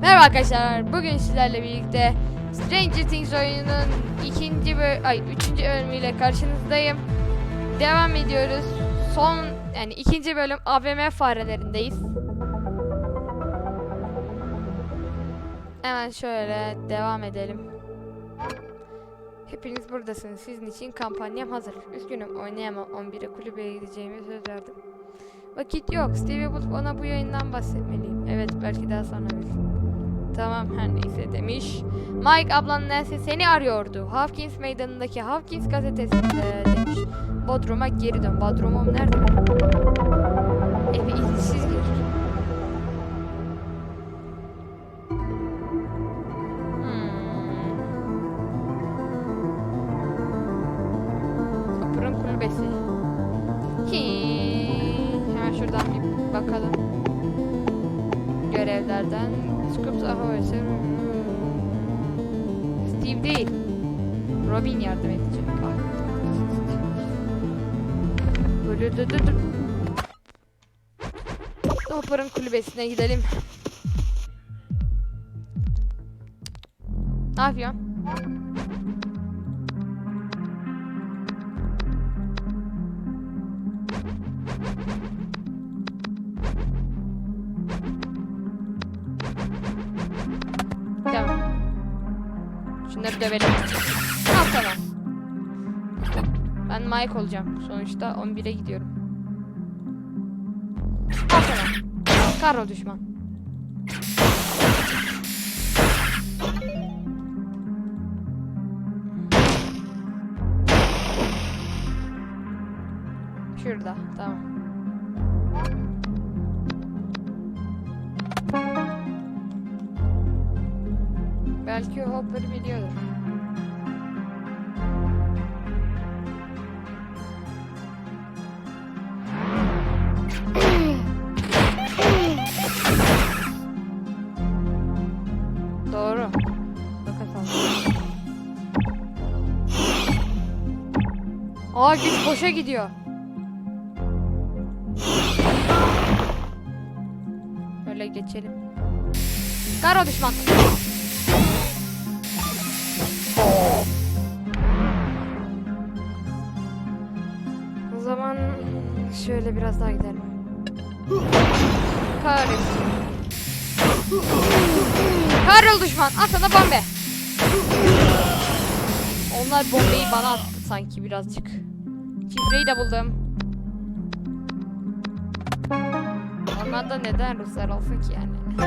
Merhaba arkadaşlar. Bugün sizlerle birlikte Stranger Things oyununun ikinci böl ay üçüncü bölümüyle karşınızdayım. Devam ediyoruz. Son yani ikinci bölüm AVM farelerindeyiz. Hemen şöyle devam edelim. Hepiniz buradasınız. Sizin için kampanyam hazır. Üzgünüm oynayamam. 11'e kulübeye gideceğimi söz verdim. Vakit yok. Stevie bulup ona bu yayından bahsetmeliyim. Evet belki daha sonra bil. Tamam her neyse demiş. Mike ablan Nancy seni arıyordu. Hawkins meydanındaki Hawkins gazetesinde demiş. Bodrum'a geri dön. Bodrum'um nerede? Eve izinsiz gir. Hopper'ın kulübesine gidelim. Ne yapıyorsun? Tamam. Şunları dövelim. Mike olacağım. Sonuçta 11'e gidiyorum. Sana. Kahrol düşman. Şurada. Tamam. Belki Hopper'ı biliyordur. Aa güç boşa gidiyor. Böyle geçelim. Karo düşman. O zaman şöyle biraz daha gidelim. Kahretsin. Kahrol düşman. At sana bombe. Onlar bombeyi bana attı sanki birazcık. Şifreyi de buldum. Ormanda neden Ruslar olsun ki yani?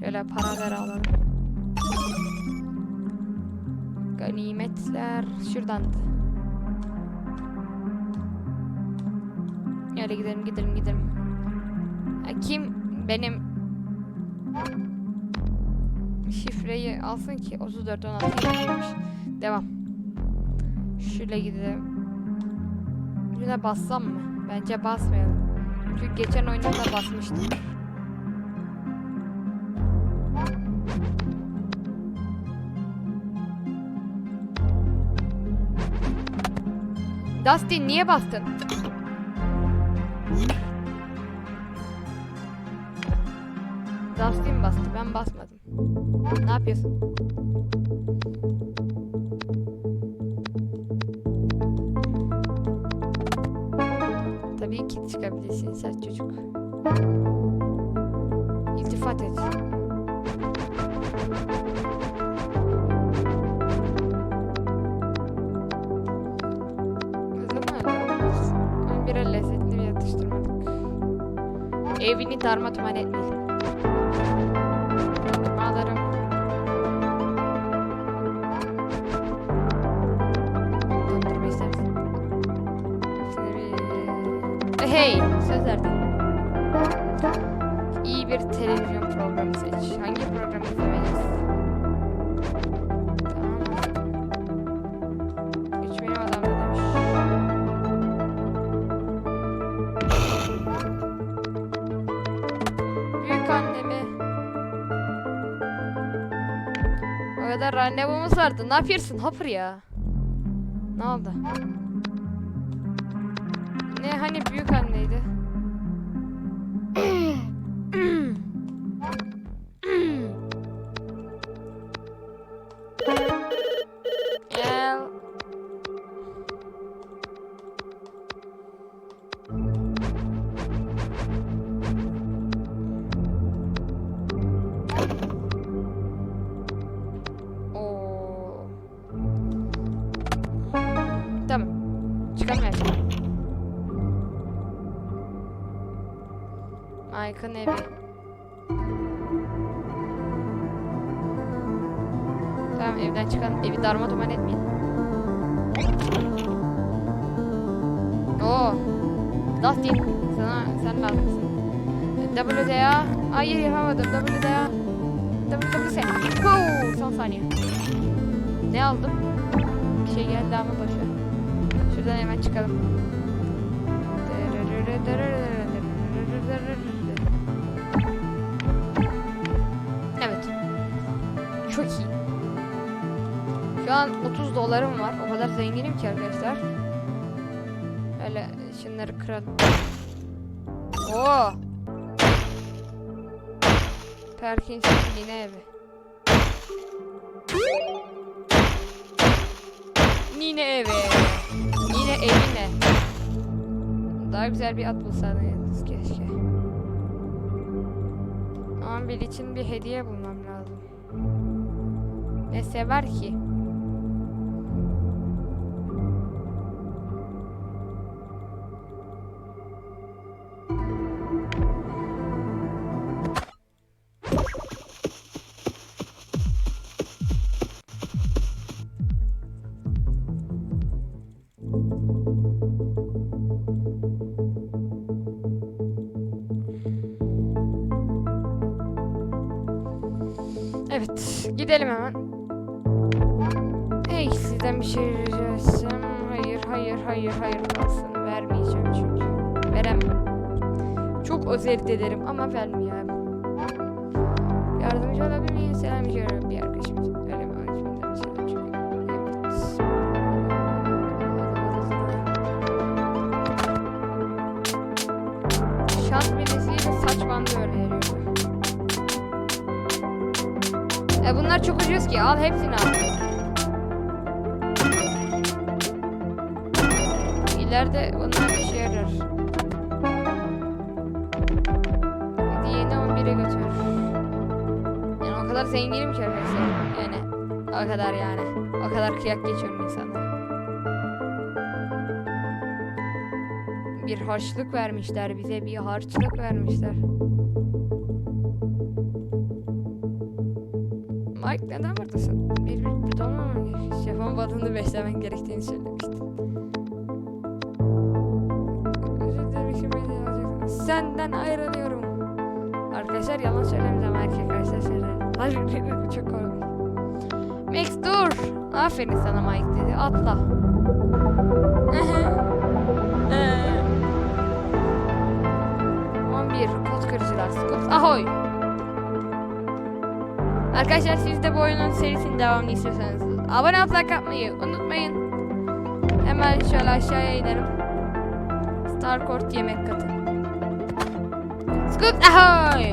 Şöyle paraları alalım. Ganimetler şuradandı. Öyle gidelim gidelim gidelim. Ha, kim benim şifreyi alsın ki 34 16 yapmış. Devam. Şöyle gidelim. Şuna bassam mı? Bence basmayalım. Çünkü geçen oyunda da basmıştım. Dustin niye bastın? Dustin bastı ben basmadım. Ne yapıyorsun? Ki çıkabilirsin sen çocuk. İltifat et. Kızım bire lezzetli bir atıştırmadık. Evini darma duman etmeyin. Hey, söz verdim. İyi bir televizyon programı seç. Hangi programı izlemeliyiz? Üç benim adam da demiş. Büyük annemi. O kadar randevumuz vardı. Ne yapıyorsun Hopper ya? Ne oldu? Ne hani büyük anneydi? Evi darma duman etmeyin. Oo. Dustin. Sana, sen lazımsın. WDA. Hayır yapamadım. WDA. WWS. Huu, son saniye. Ne aldım? Bir şey geldi ama boşver. Şuradan hemen çıkalım. Evet. Şu an 30 dolarım var. O kadar zenginim ki arkadaşlar. Öyle şunları kıralım. Oo. Perkins'in yine evi. Yine evi. Yine evine. Daha güzel bir at bulsaydınız keşke. Ama bir için bir hediye bulmam lazım. Ne sever ki? Evet, gidelim hemen. Hey, sizden bir şey rica etsem. Hayır, hayır, hayır, hayır kalsın. Vermeyeceğim çünkü. Veremem. Çok özür dilerim ama vermeyeceğim. Yardımcı olabilir miyim? Selam bir arkadaşım E bunlar çok ucuz ki. Al hepsini al. İleride onlar işe yarar. Hediyeni 11'e götür. Yani o kadar zenginim ki arkadaşlar. Yani o kadar yani. O kadar kıyak geçiyorum insanlara. Bir harçlık vermişler bize. Bir harçlık vermişler. Mike neden buradasın? Bir bir bir dolmamam gerekiyor. Şefin balığını beslemen gerektiğini söylemiştin. Özür dilerim şimdi beni. Senden ayrılıyorum. Arkadaşlar yalan söylemeyeceğim erkek arkadaşlar söyler. Hayır çok korkunç. Max dur. Aferin sana Mike dedi. Atla. Ee. 11 kod kırıcılar. Scoops ahoy. Arkadaşlar siz de bu oyunun serisinin devamını istiyorsanız abone olup like unutmayın. Hemen şöyle aşağıya inelim. Starcourt yemek katı. Scoop ahoy!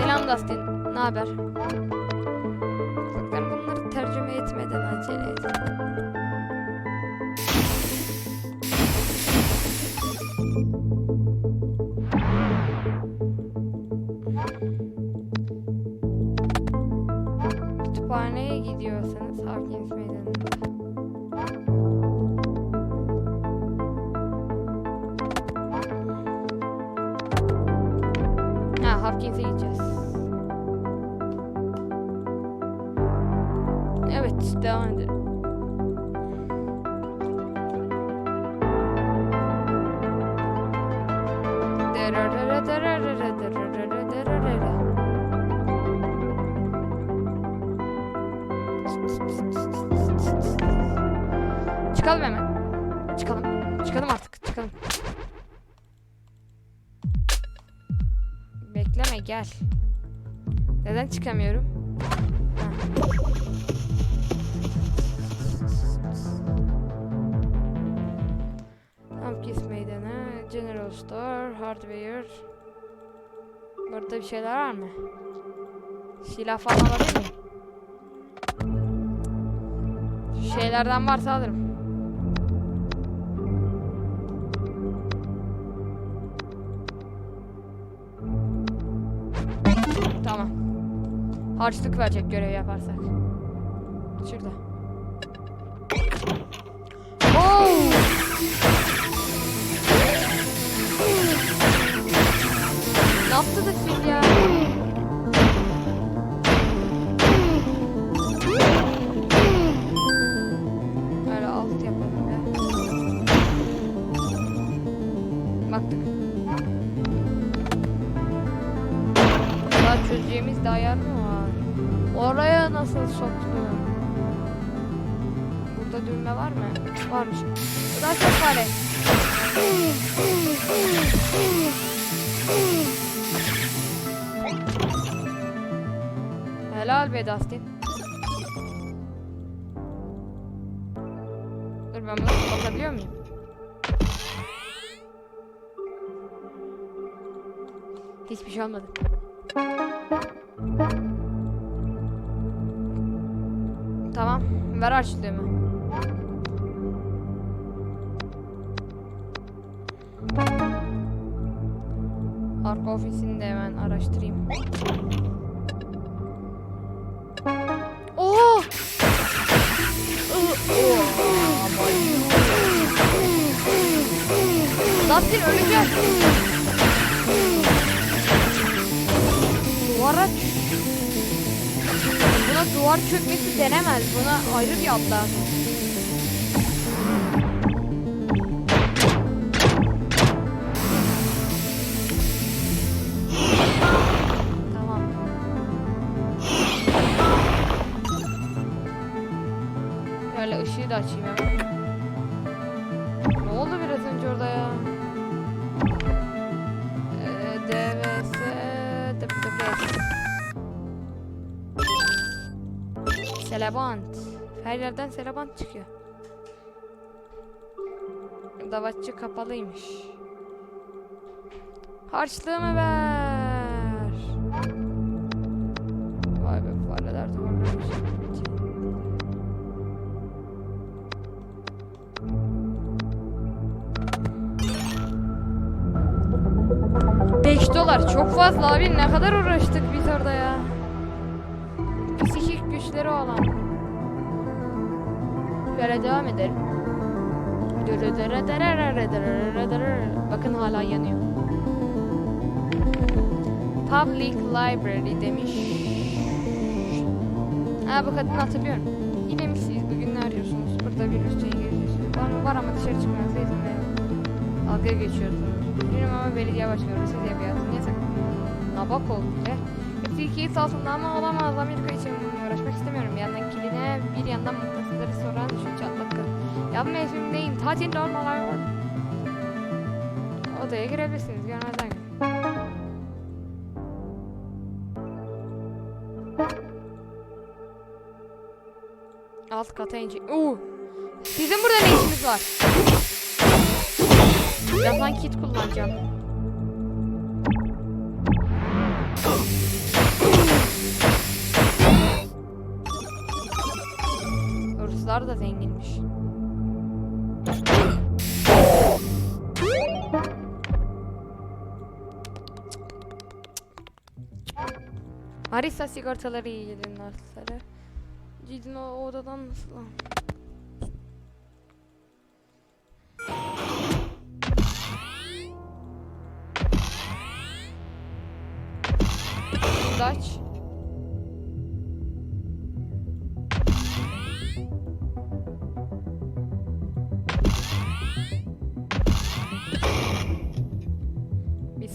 Selam Dustin. Ne haber? Evet devam edelim. Çıkalım hemen. Çıkalım. Çıkalım artık. Çıkalım. Bekle. bekleme gel. Neden çıkamıyorum? Hardware. Burada bir şeyler var mı? Silah falan alabilir miyim? Şeylerden varsa alırım. Tamam. Harçlık verecek görev yaparsak. Şurada. Da fil ya? Böyle alt yapalım ya. Baktık. Daha çözeceğimiz de ayar mı var? Oraya nasıl soktun? Burada düğme var mı? Varmış. Daha çok fare. Helal be Dustin. Dur ben bunu kapatabiliyor muyum? Hiçbir şey olmadı. Tamam. Ver harçlığımı. Arka ofisini de hemen araştırayım. Dustin öleceğim. Duvara Buna duvar çökmesi denemez. Buna ayrı bir ad lazım. Selebant. Her yerden selebant çıkıyor. Davatçı kapalıymış. Harçlığımı ver. Vay be fareler varmış. Beş dolar çok fazla abi ne kadar uğraştık biz orada ya. Psikik güçleri olan. Böyle devam edelim. Bakın hala yanıyor. Public Library demiş. Ha bu kadını hatırlıyorum. Yine mi siz bugün ne arıyorsunuz? Burada bir üstüne geliyorsunuz. Var, var ama dışarı çıkmanıza izin verin. Dalga geçiyorsunuz. Bilmiyorum ama belediye başkanı siz yapıyorsunuz. Neyse. Nabak oldu bile. Tilkiyi altında ama olamaz. Amerika için uğraşmak istemiyorum. Bir yandan kiline bir yandan mutluları soran şu çatlak kız. Ya mevsimdeyim. Tatil normal var. Odaya girebilirsiniz. Görmezden gelin. Alt kata ince. Oo. Bizim burada ne işimiz var? Birazdan kit kullanacağım. Ruslar da zenginmiş. Harita sigortaları iyi gidin Narsları. Cidden o odadan nasıl lan? Dutch.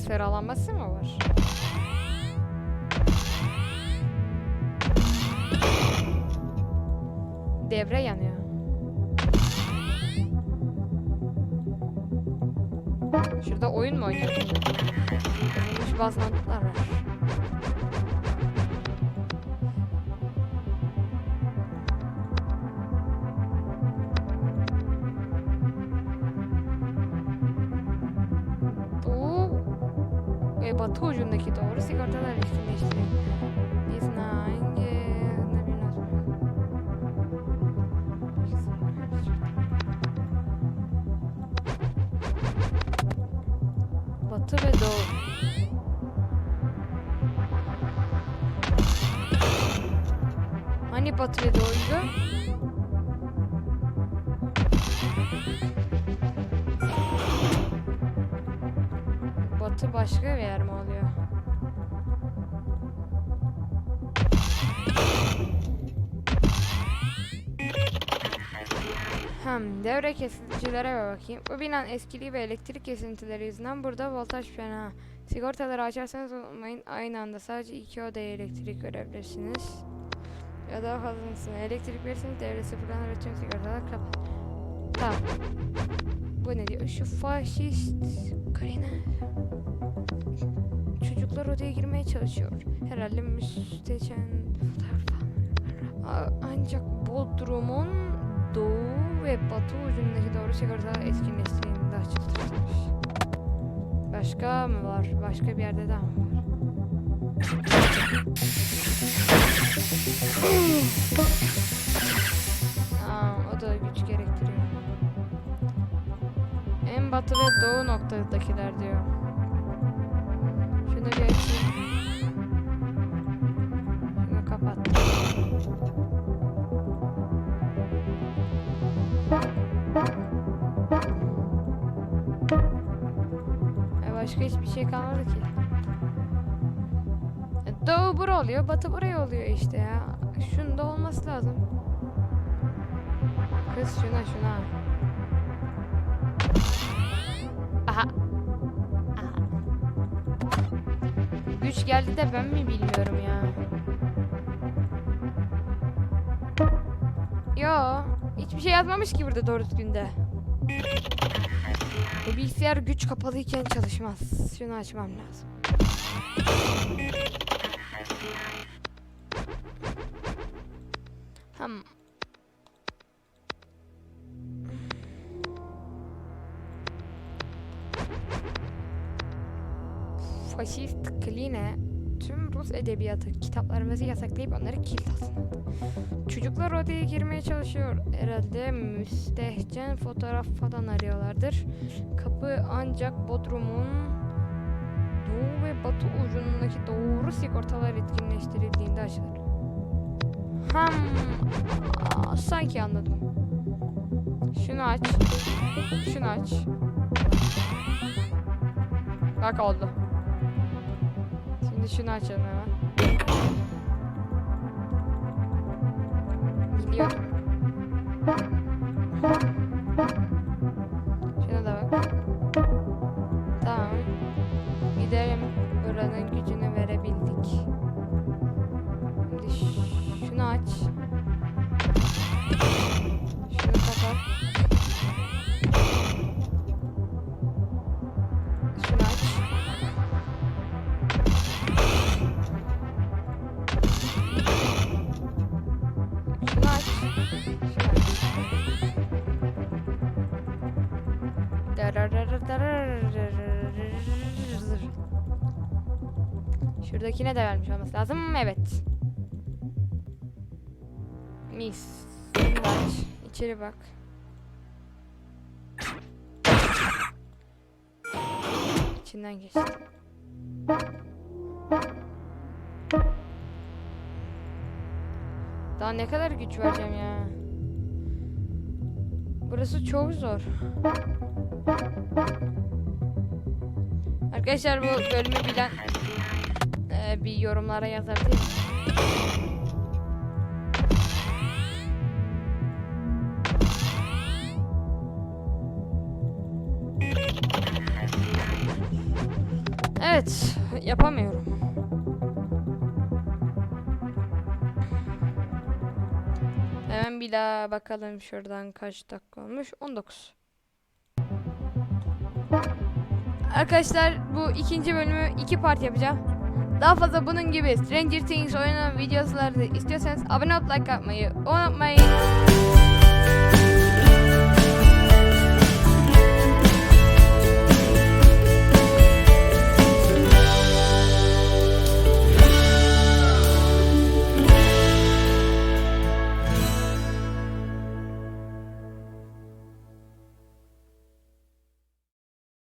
Bir sıralanması mı var? Devre yanıyor. Şurada oyun mu oynuyor? Bazı notlar var. Batı ve doğu. Hani batı ve doğuydu? Batı başka bir yer mi oluyor? Hem devre kesicilere bir bakayım. Bu binanın eskiliği ve elektrik kesintileri yüzünden burada voltaj fena. Sigortaları açarsanız unutmayın aynı anda sadece iki odaya elektrik görebilirsiniz. Ya daha fazlasını elektrik verirseniz devre sıfırlanır ve tüm sigortalar kapat. Tamam. Bu ne diyor? Şu faşist Karina çocuklar odaya girmeye çalışıyor. Herhalde müstehcen A- ancak Bodrum'un doğu ve batı ucundaki doğru sigorta etkinleştiğinde açılmış. Başka mı var? Başka bir yerde daha mı var? Aa, o da güç gerektiriyor. En batı ve doğu noktadakiler diyor. Şunu bir açayım. Şunu kapat. Başka hiçbir şey kalmadı ki. E Doğu bura oluyor, batı buraya oluyor işte ya. Şunda olması lazım. Kız şuna şuna. Aha. Aha. Güç geldi de ben mi bilmiyorum ya. Yo, hiçbir şey yazmamış ki burada doğru düzgünde. Bu bilgisayar güç kapalıyken çalışmaz. Şunu açmam lazım. Hem faşist Kline tüm Rus edebiyatı kitaplarımızı yasaklayıp onları kilit. Çocuklar odaya girmeye çalışıyor. Herhalde müstehcen fotoğraf falan arıyorlardır. Kapı ancak Bodrum'un doğu ve batı ucundaki doğru sigortalar etkinleştirildiğinde açılır. Aa, sanki anladım. Şunu aç. Şunu aç. Bak oldu. начинать она. Где? Şuradakine de vermiş olması lazım. Evet. Mis. Aç. İçeri bak. İçinden geçti. Daha ne kadar güç vereceğim ya. Burası çok zor. Arkadaşlar bu bölümü bilen eee, bir yorumlara yazar değil mi? Evet, yapamıyorum. Hemen bir daha bakalım şuradan kaç dakika olmuş? 19. Arkadaşlar bu ikinci bölümü iki part yapacağım. Daha fazla bunun gibi Stranger Things oynanan videoları istiyorsanız abone olup like atmayı unutmayın.